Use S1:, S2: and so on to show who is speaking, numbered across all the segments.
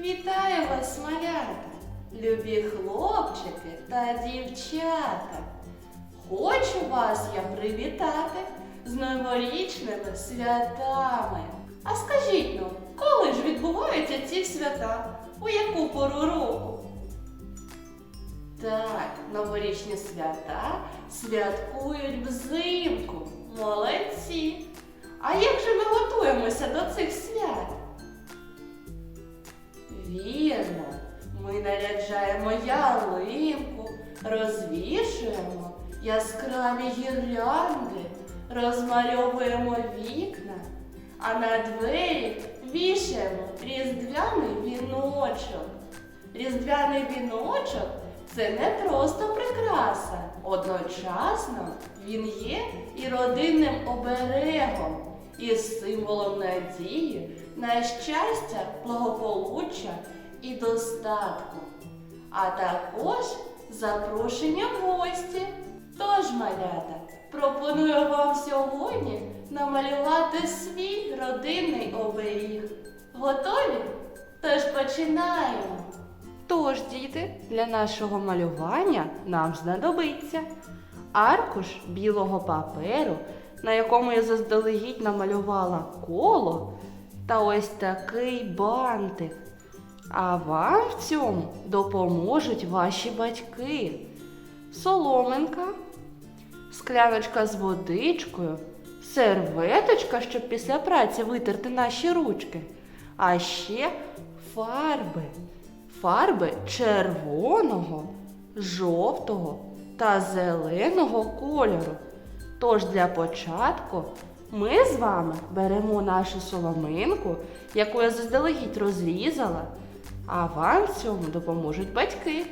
S1: Вітаю вас, малята, любі хлопчики та дівчата. Хочу вас я привітати з новорічними святами. А скажіть ну, коли ж відбуваються ці свята? У яку пору року? Так, новорічні свята святкують взимку. Молодці! А як же ми готуємося до цих свят? Вірно, ми наряджаємо ялинку, розвішуємо яскраві гірлянди, розмальовуємо вікна, а на двері вішаємо різдвяний віночок. Різдвяний віночок це не просто прикраса. Одночасно він є і родинним оберегом, і символом надії на щастя, благополуччя і достатку. А також запрошення в гості. Тож, малята, пропоную вам сьогодні намалювати свій родинний оберіг. Готові? Тож починаємо. Тож, діти, для нашого малювання нам знадобиться аркуш білого паперу, на якому я заздалегідь намалювала коло та ось такий бантик. А вам в цьому допоможуть ваші батьки. Соломинка, скляночка з водичкою, серветочка, щоб після праці витерти наші ручки, а ще фарби. Фарби червоного, жовтого та зеленого кольору. Тож для початку ми з вами беремо нашу соломинку, яку я заздалегідь розрізала, а вам в цьому допоможуть батьки.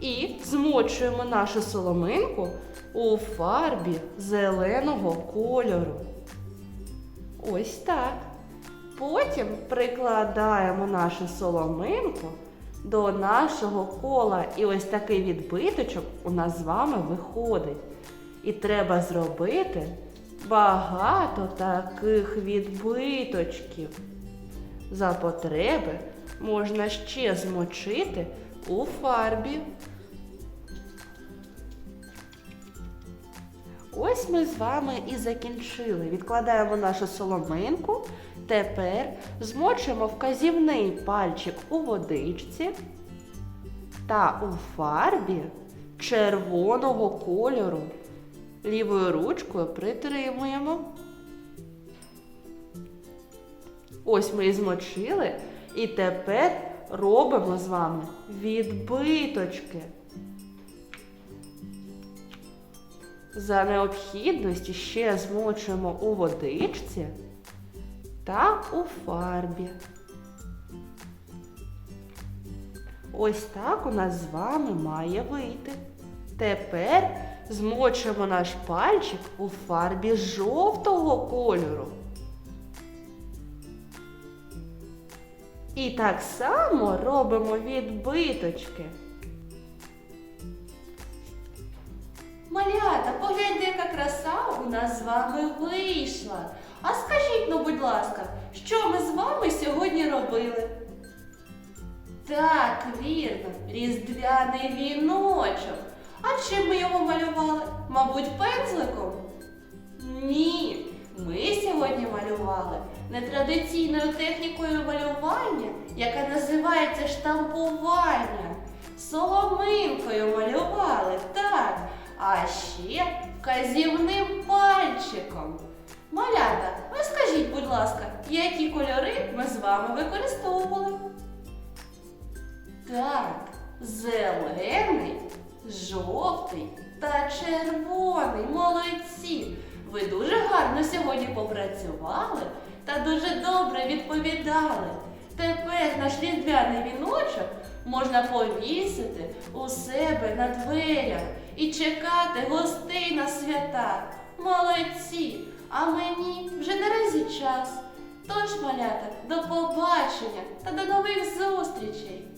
S1: І змочуємо нашу соломинку у фарбі зеленого кольору. Ось так. Потім прикладаємо нашу соломинку до нашого кола. І ось такий відбиточок у нас з вами виходить. І треба зробити багато таких відбиточків. За потреби можна ще змочити у фарбі. Ось ми з вами і закінчили. Відкладаємо нашу соломинку. Тепер змочуємо вказівний пальчик у водичці та у фарбі червоного кольору. Лівою ручкою притримуємо. Ось ми і змочили. І тепер робимо з вами відбиточки. За необхідності ще змочуємо у водичці та у фарбі. Ось так у нас з вами має вийти. Тепер змочуємо наш пальчик у фарбі жовтого кольору. І так само робимо відбиточки. Малята, погляньте, яка краса у нас з вами вийшла. А скажіть, ну, будь ласка, що ми з вами сьогодні робили? Так, вірно, різдвяний віночок. А чим ми його малювали? Мабуть, пензликом? Ні, ми сьогодні малювали нетрадиційною технікою малювання, яка називається штампування. Соломинкою малювали, так, а ще вказівним пальчиком. Малята, ви скажіть, будь ласка, які кольори ми з вами використовували? Так, зелений, жовтий та червоний. Молодці! Ви дуже гарно сьогодні попрацювали та дуже добре відповідали. Тепер наш різдвяний віночок можна повісити у себе на дверях і чекати гостей на свята. Молодці! А мені вже наразі час. Тож, малята, до побачення та до нових зустрічей!